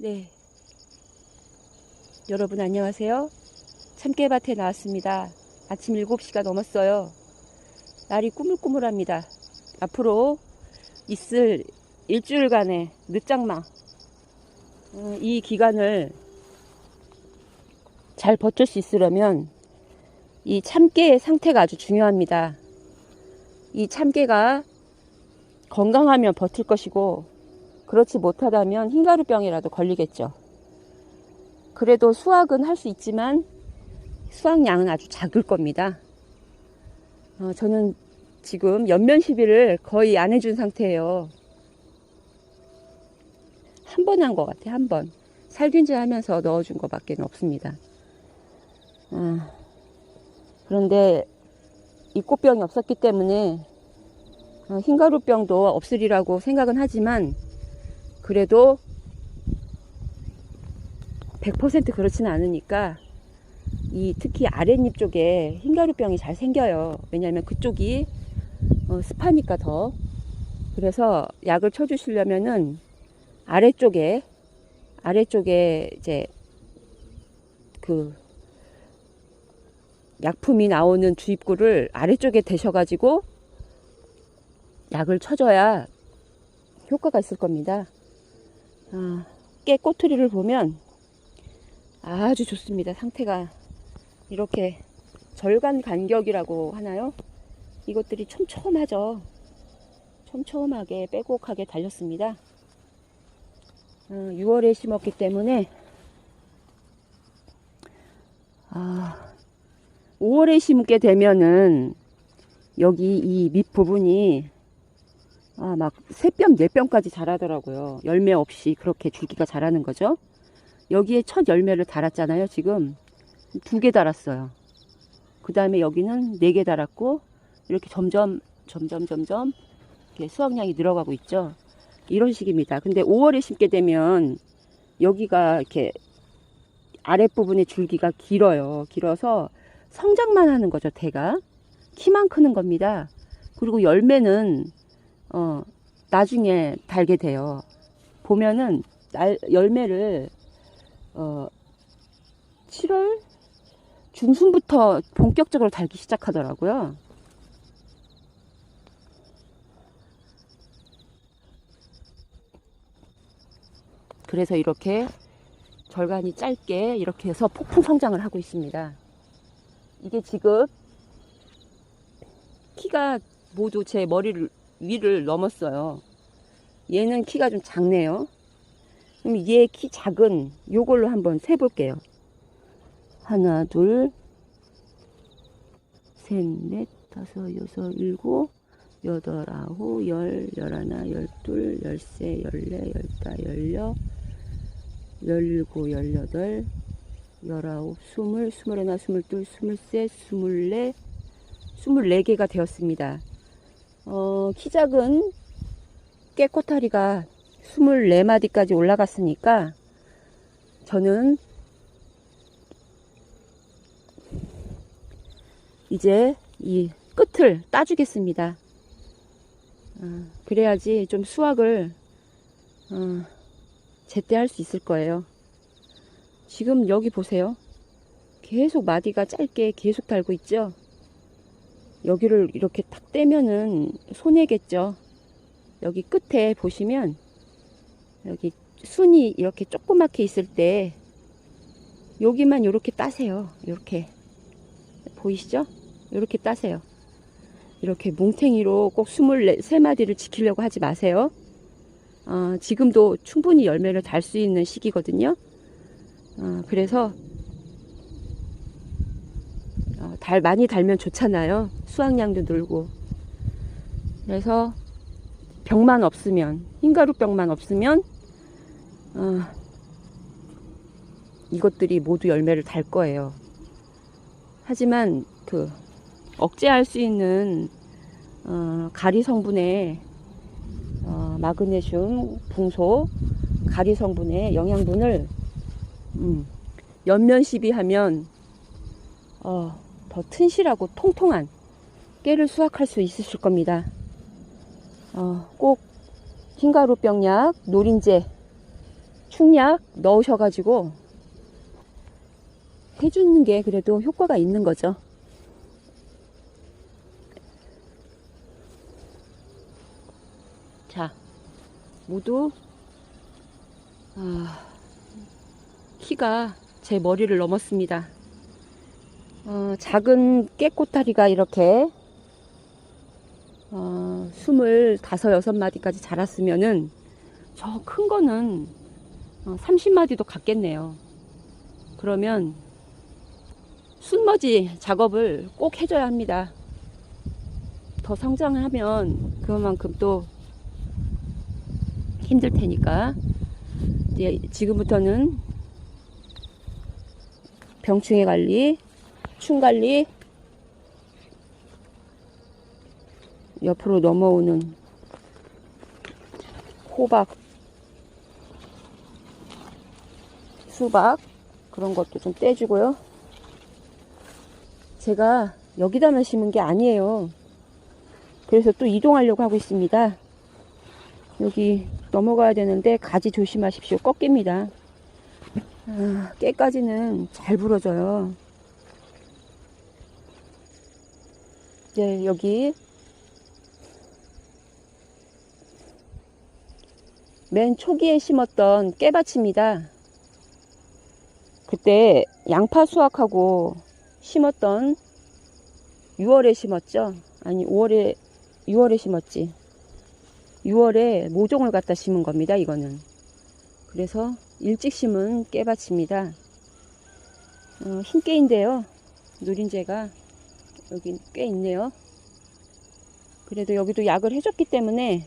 네. 여러분 안녕하세요. 참깨밭에 나왔습니다. 아침 7시가 넘었어요. 날이 꾸물꾸물합니다. 앞으로 있을 일주일간의 늦장마. 어, 이 기간을 잘 버틸 수 있으려면 이 참깨의 상태가 아주 중요합니다. 이 참깨가 건강하면 버틸 것이고 그렇지 못하다면 흰가루병이라도 걸리겠죠. 그래도 수확은 할 수 있지만 수확량은 아주 작을 겁니다. 어, 저는 지금 연면 시비를 거의 안 해준 상태예요. 한 번 한 것 같아, 한 번. 살균제 하면서 넣어준 것밖에 없습니다. 아, 그런데 이 꽃병이 없었기 때문에 어, 흰가루병도 없으리라고 생각은 하지만 그래도 100% 그렇지는 않으니까 이 특히 아랫잎 쪽에 흰가루병이 잘 생겨요. 왜냐하면 그쪽이 어, 습하니까 더. 그래서 약을 쳐주시려면은 아래쪽에 아래쪽에 이제 그 약품이 나오는 주입구를 아래쪽에 대셔가지고 약을 쳐줘야 효과가 있을 겁니다. 아, 깨 꼬투리를 보면 아주 좋습니다. 상태가 이렇게 절간 간격이라고 하나요? 이것들이 촘촘하죠. 촘촘하게 빼곡하게 달렸습니다. 어, 6월에 심었기 때문에 아, 5월에 심게 되면은 여기 이 밑 부분이 아, 막, 세 뼘, 네 뼘까지 자라더라고요. 열매 없이 그렇게 줄기가 자라는 거죠. 여기에 첫 열매를 달았잖아요, 지금. 두 개 달았어요. 그 다음에 여기는 네 개 달았고, 이렇게 점점, 점점, 점점, 이렇게 수확량이 늘어가고 있죠. 이런 식입니다. 근데 5월에 심게 되면, 여기가 이렇게 아랫부분의 줄기가 길어요. 길어서 성장만 하는 거죠, 대가. 키만 크는 겁니다. 그리고 열매는 어, 나중에 달게 돼요. 보면은 날, 열매를 어, 7월 중순부터 본격적으로 달기 시작하더라고요. 그래서 이렇게 절간이 짧게 이렇게 해서 폭풍 성장을 하고 있습니다. 이게 지금 키가 모두 제 머리를 위를 넘었어요. 얘는 키가 좀 작네요. 그럼 얘 키 작은 요걸로 한번 세볼게요. 하나, 둘, 셋, 넷, 다섯, 여섯, 일곱, 여덟, 아홉, 열, 열하나, 열둘, 열세, 열네, 열다, 열여, 열일곱, 열여덟, 열아홉, 스물, 스물하나, 스물둘, 스물셋, 스물넷, 스물네 개가 되었습니다. 어, 키 작은 깨꼬타리가 24마디까지 올라갔으니까 저는 이제 이 끝을 따주겠습니다. 어, 그래야지 좀 수확을 어, 제때 할 수 있을 거예요. 지금 여기 보세요. 계속 마디가 짧게 계속 달고 있죠. 여기를 이렇게 탁 떼면은 손해겠죠. 여기 끝에 보시면 여기 순이 이렇게 조그맣게 있을 때 여기만 이렇게 따세요. 이렇게 보이시죠? 이렇게 따세요. 이렇게 뭉탱이로 꼭 23마디를 지키려고 하지 마세요. 어, 지금도 충분히 열매를 달 수 있는 시기거든요. 어, 그래서 어, 달 많이 달면 좋잖아요. 수확량도 늘고. 그래서 병만 없으면 흰가루 병만 없으면 어, 이것들이 모두 열매를 달 거예요. 하지만 그 억제할 수 있는 어, 가리 성분의 어, 마그네슘, 붕소, 가리 성분의 영양분을 음, 연면 시비하면 어, 더 튼실하고 통통한 깨를 수확할 수 있으실 겁니다. 어, 꼭 흰가루병약, 노린재 충약 넣으셔가지고 해주는 게 그래도 효과가 있는 거죠. 자, 모두 아, 키가 제 머리를 넘었습니다. 어, 작은 깨꼬다리가 이렇게 어, 25, 여섯 마디까지 자랐으면은 저 큰 거는 어, 30마디도 갔겠네요. 그러면 순머지 작업을 꼭 해줘야 합니다. 더 성장하면 그만큼 또 힘들 테니까 이제 지금부터는 병충해 관리, 충 관리, 옆으로 넘어오는 호박, 수박 그런 것도 좀 떼주고요. 제가 여기다만 심은 게 아니에요. 그래서 또 이동하려고 하고 있습니다. 여기 넘어가야 되는데 가지 조심하십시오. 꺾입니다. 아, 깨까지는 잘 부러져요. 이제 여기 맨 초기에 심었던 깨밭입니다. 그때 양파 수확하고 심었던 6월에 심었죠? 아니 5월에 6월에 심었지. 6월에 모종을 갖다 심은 겁니다. 이거는. 그래서 일찍 심은 깨밭입니다. 어, 흰 깨인데요. 누린재가 여기 꽤 있네요. 그래도 여기도 약을 해줬기 때문에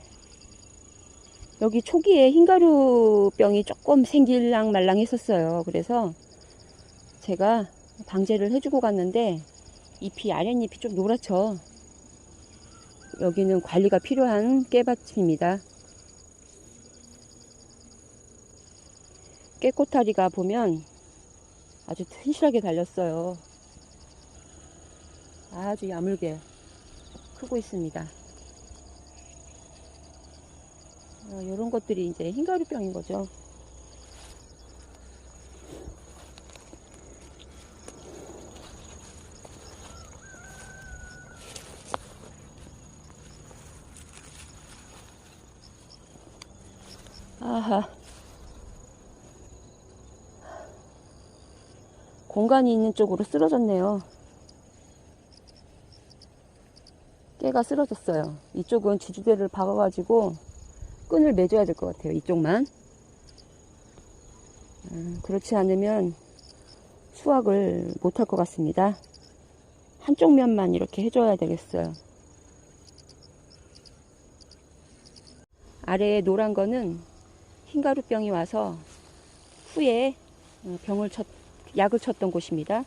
여기 초기에 흰가루병이 조금 생길랑 말랑 했었어요. 그래서 제가 방제를 해주고 갔는데 잎이 아랫잎이 좀 노랗죠. 여기는 관리가 필요한 깨밭입니다. 깨꼬타리가 보면 아주 튼실하게 달렸어요. 아주 야물게 크고 있습니다. 어, 이런 것들이 이제 흰가루병인 거죠. 아하. 공간이 있는 쪽으로 쓰러졌네요. 깨가 쓰러졌어요. 이쪽은 지주대를 박아가지고 끈을 매줘야 될 것 같아요. 이쪽만. 음, 그렇지 않으면 수확을 못할 것 같습니다. 한쪽 면만 이렇게 해줘야 되겠어요. 아래에 노란 거는 흰가루병이 와서 후에 어, 병을 쳤, 약을 쳤던 곳입니다.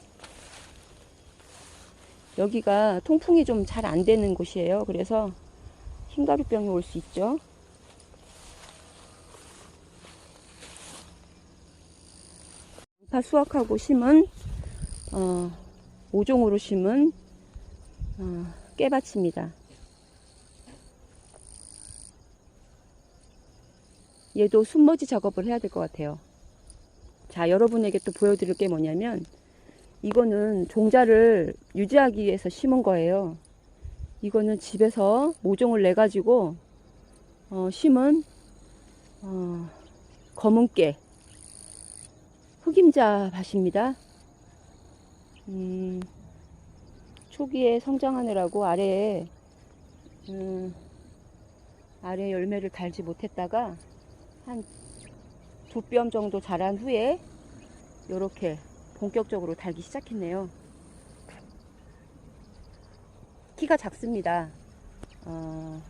여기가 통풍이 좀 잘 안 되는 곳이에요. 그래서 흰가루병이 올 수 있죠. 파 수확하고 심은 어, 모종으로 심은 어, 깨밭입니다. 얘도 순머지 작업을 해야 될 것 같아요. 자, 여러분에게 또 보여드릴 게 뭐냐면, 이거는 종자를 유지하기 위해서 심은 거예요. 이거는 집에서 모종을 내가지고, 어, 심은, 어, 검은깨, 흑임자 밭입니다. 음, 초기에 성장하느라고 아래에, 음, 아래 열매를 달지 못했다가, 한 두 뼘 정도 자란 후에 이렇게 본격적으로 달기 시작했네요. 키가 작습니다. 어,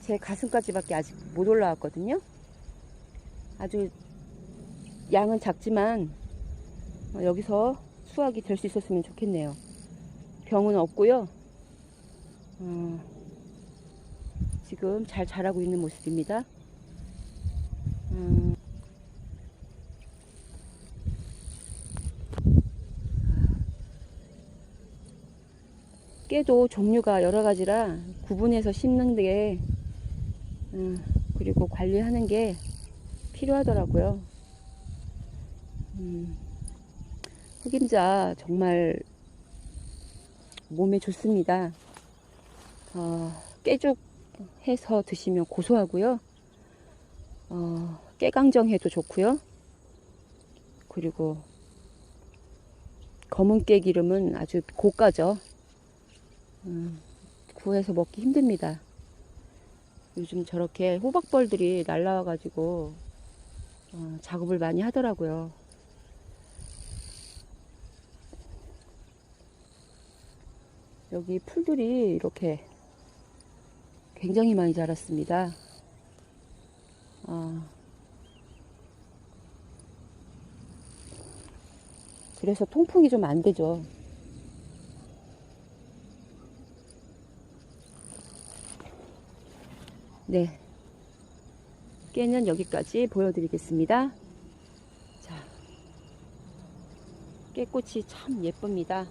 제 가슴까지밖에 아직 못 올라왔거든요. 아주 양은 작지만 어, 여기서 수확이 될 수 있었으면 좋겠네요. 병은 없고요. 어, 지금 잘 자라고 있는 모습입니다. 음. 깨도 종류가 여러 가지라 구분해서 심는 게 음, 그리고 관리하는 게 필요하더라고요. 음, 흑임자 정말 몸에 좋습니다. 어, 깨죽 해서 드시면 고소하고요. 어, 깨강정 해도 좋고요. 그리고 검은 깨 기름은 아주 고가죠. 음, 구해서 먹기 힘듭니다. 요즘 저렇게 호박벌들이 날라와가지고 어, 작업을 많이 하더라고요. 여기 풀들이 이렇게 굉장히 많이 자랐습니다. 어, 그래서 통풍이 좀 안 되죠. 네. 깨는 여기까지 보여드리겠습니다. 자, 깨꽃이 참 예쁩니다.